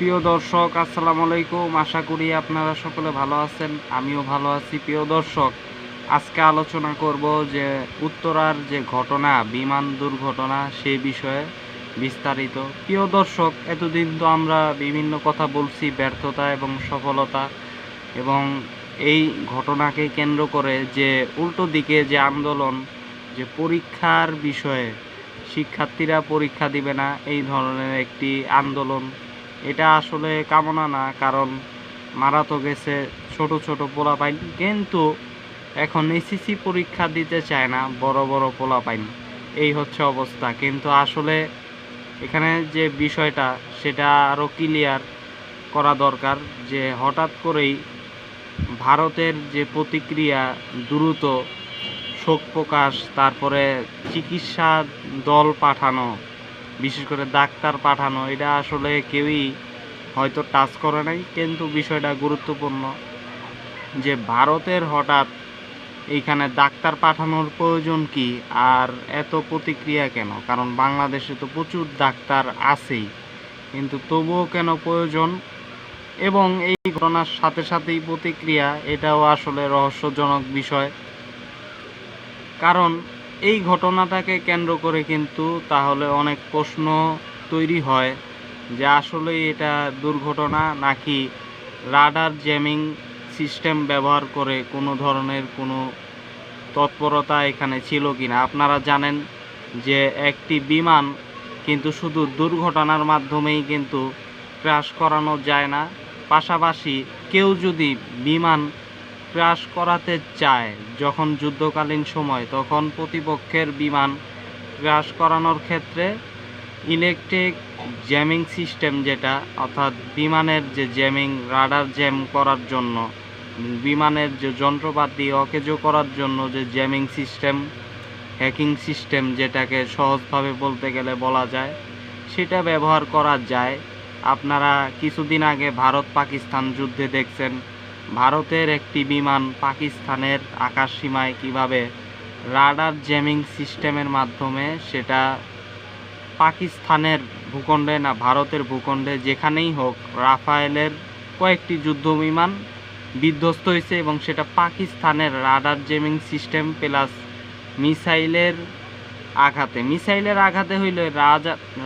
প্রিয় দর্শক, আসসালামু আলাইকুম। আশা করি আপনারা সকলে ভালো আছেন, আমিও ভালো আছি। প্রিয় দর্শক, আজকে আলোচনা করব যে উত্তরার যে ঘটনা, বিমান দুর্ঘটনা সেই বিষয়ে বিস্তারিত। প্রিয় দর্শক, এতদিন তো আমরা বিভিন্ন কথা বলছি, ব্যর্থতা এবং সফলতা, এবং এই ঘটনাকে কেন্দ্র করে যে উল্টো দিকে যে আন্দোলন, যে পরীক্ষার বিষয়ে শিক্ষার্থীরা পরীক্ষা দিবে না, এই ধরনের একটি আন্দোলন এটা আসলে কামনা না, কারণ মারা তো গেছে ছোট ছোট পোলাপাইন, কিন্তু এখন এসিসি পরীক্ষা দিতে চায় না বড় বড় পোলাপাইন। এই হচ্ছে অবস্থা, কিন্তু আসলে এখানে যে বিষয়টা, সেটা আরও ক্লিয়ার করা দরকার যে হঠাৎ করেই ভারতের যে প্রতিক্রিয়া দ্রুত শোক প্রকাশ, তারপরে চিকিৎসা দল পাঠানো বিশেষ করে ডাক্তার পাঠানো, এটা আসলে কেউই হয়তো টাচ করে নাই, কিন্তু বিষয়টা গুরুত্বপূর্ণ যে ভারতের হঠাৎ এইখানে ডাক্তার পাঠানোর প্রয়োজন কি আর এত প্রতিক্রিয়া কেন? কারণ বাংলাদেশে তো প্রচুর ডাক্তার আছেই, কিন্তু তবুও কেন প্রয়োজন? এবং এই ঘটনার সাথে সাথেই প্রতিক্রিয়া, এটাও আসলে রহস্যজনক বিষয়। কারণ এই ঘটনাটাকে কেন্দ্র করে কিন্তু তাহলে অনেক প্রশ্ন তৈরি হয় যে আসলে এটা দুর্ঘটনা নাকি রাডার জ্যামিং সিস্টেম ব্যবহার করে কোনো ধরনের কোনো তৎপরতা এখানে ছিল কি না আপনারা জানেন যে একটি বিমান কিন্তু শুধু দুর্ঘটনার মাধ্যমেই কিন্তু ক্র্যাশ করানো যায় না। পাশাপাশি কেউ যদি বিমান ক্র্যাশ করাতে চায়। যখন যুদ্ধকালীন সময়, তখন প্রতিপক্ষের বিমান ক্র্যাশ করানোর ক্ষেত্রে ইলেকট্রিক জ্যামিং সিস্টেম যেটা, অর্থাৎ বিমানের যে জ্যামিং, রাডার জ্যাম করার জন্য, বিমানের যে যন্ত্রপাতি অকেজো করার জন্য যে জ্যামিং সিস্টেম, হ্যাকিং সিস্টেম যেটাকে সহজভাবে বলতে গেলে বলা যায়, সেটা ব্যবহার করা যায়। আপনারা কিছুদিন আগে ভারত পাকিস্তান যুদ্ধে দেখছেন ভারতের একটি বিমান পাকিস্তানের আকাশ সীমায় কীভাবে রাডার জ্যামিং সিস্টেমের মাধ্যমে সেটা পাকিস্তানের ভূখণ্ডে না, ভারতের ভূখণ্ডে যেখানেই হোক রাফায়েলের কয়েকটি যুদ্ধ বিমান বিধ্বস্ত হয়েছে এবং সেটা পাকিস্তানের রাডার জেমিং সিস্টেম প্লাস মিসাইলের আঘাতে। মিসাইলের আঘাতে হইলে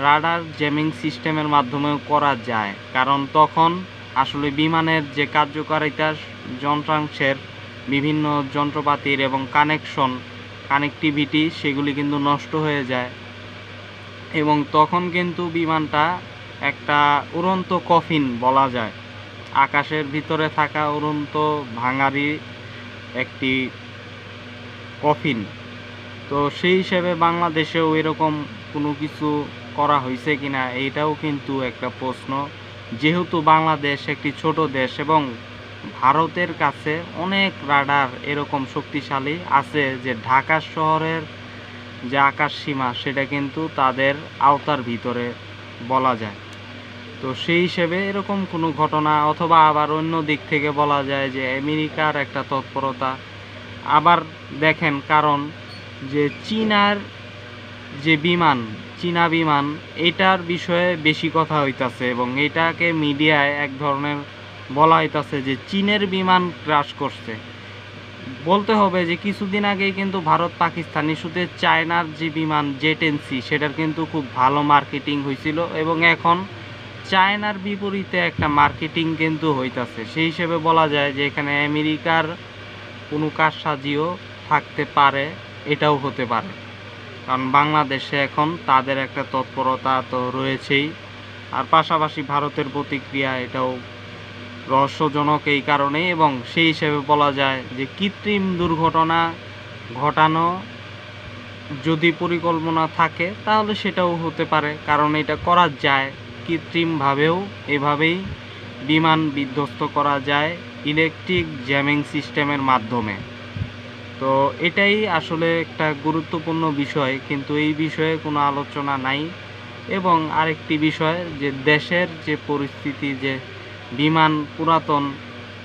রাডার জেমিং সিস্টেমের মাধ্যমেও করা যায়। কারণ তখন আসলে বিমানের যে কার্যকারিতা, যন্ত্রাংশের বিভিন্ন যন্ত্রপাতির এবং কানেকশন কানেকটিভিটি সেগুলি কিন্তু নষ্ট হয়ে যায়। এবং তখন কিন্তু বিমানটা একটা উড়ন্ত কফিন বলা যায়। আকাশের ভিতরে থাকা উড়ন্ত ভাঙারি একটি কফিন। তো সেই হিসেবে বাংলাদেশেও এরকম কোনো কিছু করা হয়েছে কিনা, এইটাও কিন্তু একটা প্রশ্ন। যেহেতু বাংলাদেশ একটি ছোট দেশ এবং ভারতের কাছে অনেক রাডার এরকম শক্তিশালী আছে যে ঢাকা শহরের যে আকাশ সীমা, সেটা কিন্তু তাদের আওতার ভিতরে বলা যায়। তো সেই হিসেবে এরকম কোনো ঘটনা অথবা আবার অন্য দিক থেকে বলা যায় যে আমেরিকার একটা তৎপরতা। আবার দেখেন কারণ যে চীনার যে বিমান, চীনা বিমান, এটার বিষয়ে বেশি কথা হইতাছে এবং এটাকে মিডিয়ায় এক ধরনের বলা হইতাছে যে চীনের বিমান ক্রাশ করছে। বলতে হবে যে কিছুদিন আগেই কিন্তু ভারত পাকিস্তান ইস্যুতে চায়নার যে বিমান জেটেন্সি, সেটার কিন্তু খুব ভালো মার্কেটিং হয়েছিল এবং এখন চায়নার বিপরীতে একটা মার্কেটিং কিন্তু হইতাছে। সেই হিসেবে বলা যায় যে এখানে আমেরিকার কোনো কারসাজিও থাকতে পারে, এটাও হতে পারে। কারণ বাংলাদেশে এখন তাদের একটা তৎপরতা তো রয়েছেই। আর পাশাপাশি ভারতের প্রতিক্রিয়া এটাও রহস্যজনক এই কারণেই এবং সেই হিসেবে বলা যায় যে কৃত্রিম দুর্ঘটনা ঘটানো যদি পরিকল্পনা থাকে তাহলে সেটাও হতে পারে, কারণ এটা করা যায় কৃত্রিমভাবেও। এভাবেই বিমান বিধ্বস্ত করা যায় ইলেকট্রিক জ্যামিং সিস্টেমের মাধ্যমে। তো এটাই আসলে একটা গুরুত্বপূর্ণ বিষয়, কিন্তু এই বিষয়ে কোনো আলোচনা নাই। এবং আরেকটি বিষয় যে দেশের যে পরিস্থিতি, যে বিমান পুরাতন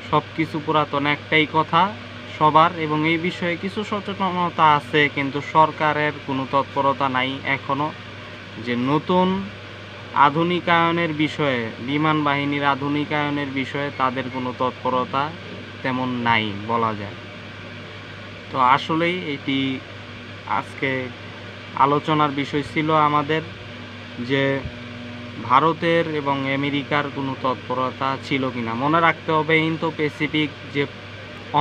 সব কিছু পুরাতন একটাই কথা সবার, এবং এই বিষয়ে কিছু সচেতনতা আছে, কিন্তু সরকারের কোনো তৎপরতা নাই এখনও যে নতুন আধুনিকায়নের বিষয়ে, বিমান বাহিনীর আধুনিকায়নের বিষয়ে তাদের কোনো তৎপরতা তেমন নাই বলা যায়। তো আসলেই এটি আজকে আলোচনার বিষয় ছিল আমাদের যে ভারতের এবং আমেরিকার কোনো তৎপরতা ছিল কিনা। মনে রাখতে হবে ইন্দো প্যাসিফিক যে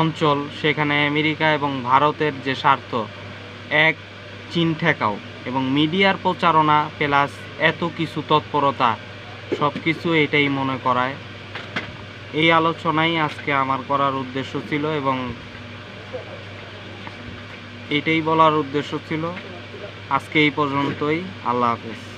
অঞ্চল, সেখানে আমেরিকা এবং ভারতের যে স্বার্থ, এক চীন ঠেকাও এবং মিডিয়ার প্রচারণা প্লাস এত কিছু তৎপরতা সব কিছু এটাই মনে করায়। এই আলোচনাই আজকে আমার করার উদ্দেশ্য ছিল এবং এটাই বলার উদ্দেশ্য ছিল। আজকে এই পর্যন্তই। আল্লাহ হাফেজ।